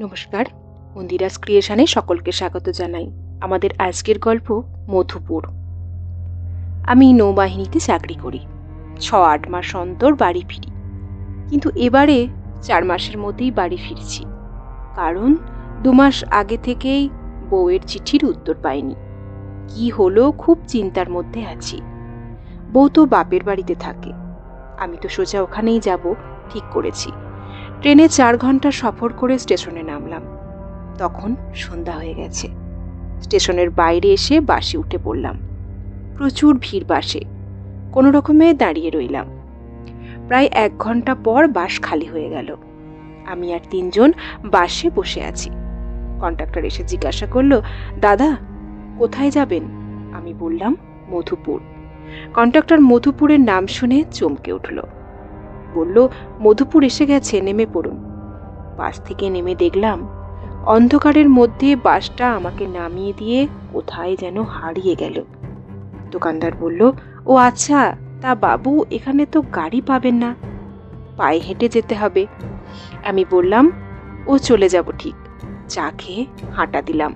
নমস্কার, মন্দিরাস ক্রিয়েশনে সকলকে স্বাগত জানাই আমাদের আজকের গল্প মধুপুর। আমি নৌবাহিনীতে চাকরি করি ছ আট মাস অন্তর বাড়ি ফিরি। কিন্তু এবারে চার মাসের মধ্যেই বাড়ি ফিরছি, কারণ দু মাস আগে থেকেই বউয়ের চিঠির উত্তর পাইনি। কি হলো খুব চিন্তার মধ্যে আছি। বউ তো বাপের বাড়িতে থাকে, আমি তো সোজা ওখানেই যাব, ঠিক করেছি। ট্রেনে চার ঘণ্টা সফর করে স্টেশনে নামলাম। তখন সন্ধ্যা হয়ে গেছে। স্টেশনের বাইরে এসে বাসে উঠে পড়লাম। প্রচুর ভিড় বাসে। কোনো রকমে দাঁড়িয়ে রইলাম। প্রায় এক ঘণ্টা পর বাস খালি হয়ে গেল। আমি আর তিনজন বাসে বসে আছি। কন্ডাক্টর এসে জিজ্ঞাসা করল, দাদা, কোথায় যাবেন? আমি বললাম, মধুপুর। কন্ডাক্টর মধুপুরের নাম শুনে চমকে উঠল। বলল, মধুপুর এসে গেছে, নেমে পড়ুন। বাস থেকে নেমে দেখলাম, অন্ধকারের মধ্যে বাসটা আমাকে নামিয়ে দিয়ে কোথায় যেন হারিয়ে গেল। দোকানদার বলল, ও আচ্ছা তা বাবু, এখানে তো গাড়ি পাবেন না। পায়ে হেঁটে যেতে হবে। আমি বললাম, ও চলে যাব ঠিক। চা খেয়ে হাঁটা দিলাম।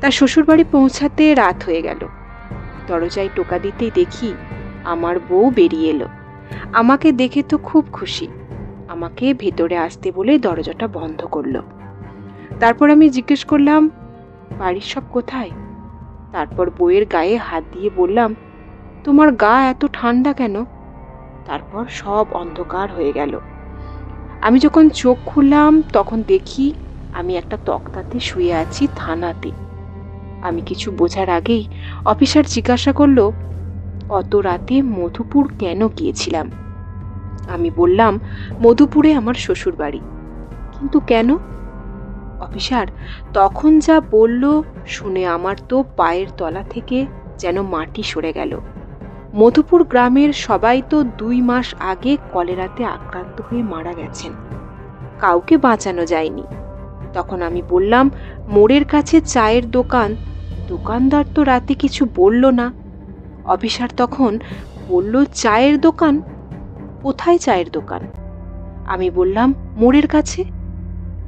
তার শ্বশুরবাড়ি পৌঁছাতে রাত হয়ে গেল। দরজায় টোকা দিতেই দেখি আমার বউ বেরিয়ে এলো। আমাকে দেখে তো খুব খুশি। আমাকে ভেতরে আসতে বলে দরজাটা বন্ধ করল। তারপর আমি জিজ্ঞেস করলাম, বাড়ির সব কোথায়? তারপর বইয়ের গায়ে হাত দিয়ে বললাম, তোমার গা এত ঠান্ডা কেন? তারপর সব অন্ধকার হয়ে গেল। আমি যখন চোখ খুললাম, তখন দেখি আমি একটা তক্তাতে শুয়ে আছি থানাতে। আমি কিছু বোঝার আগেই অফিসার জিজ্ঞাসা করল অত রাতে মধুপুর কেন গিয়েছিলাম? আমি বললাম, মধুপুরে আমার শ্বশুর বাড়ি কিন্তু কেন? অফিসার, তখন যা বলল শুনে আমার তো পায়ের তলা থেকে যেন মাটি সরে গেল। মধুপুর গ্রামের সবাই তো দুই মাস আগে কলেরাতে আক্রান্ত হয়ে মারা গেছেন। কাউকে বাঁচানো যায়নি। তখন আমি বললাম, মোড়ের কাছে চায়ের দোকান। দোকানদার তো রাতে কিছু বলল না। অফিসার তখন বলল, চায়ের দোকান? কোথায় চায়ের দোকান? আমি বললাম, মোড়ের কাছে।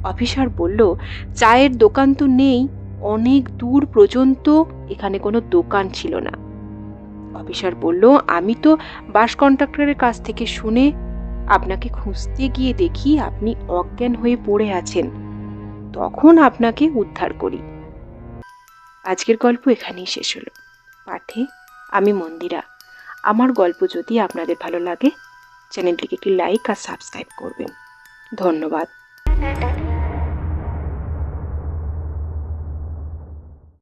অফিসার বলল, চায়ের দোকান তো নেই, অনেক দূর পর্যন্ত এখানে কোনো দোকান ছিল না। অফিসার বলল, আমি তো বাস কন্ট্রাক্টরের কাছ থেকে শুনে আপনাকে খুঁজতে গিয়ে দেখি আপনি অজ্ঞান হয়ে পড়ে আছেন। তখন আপনাকে উদ্ধার করি। আজকের গল্প এখানেই শেষ হলো। পাঠে আমি মন্দিরা। আমার গল্প যদি আপনাদের ভালো লাগে, চ্যানেলটিকে একটি লাইক আর সাবস্ক্রাইব করবেন। ধন্যবাদ।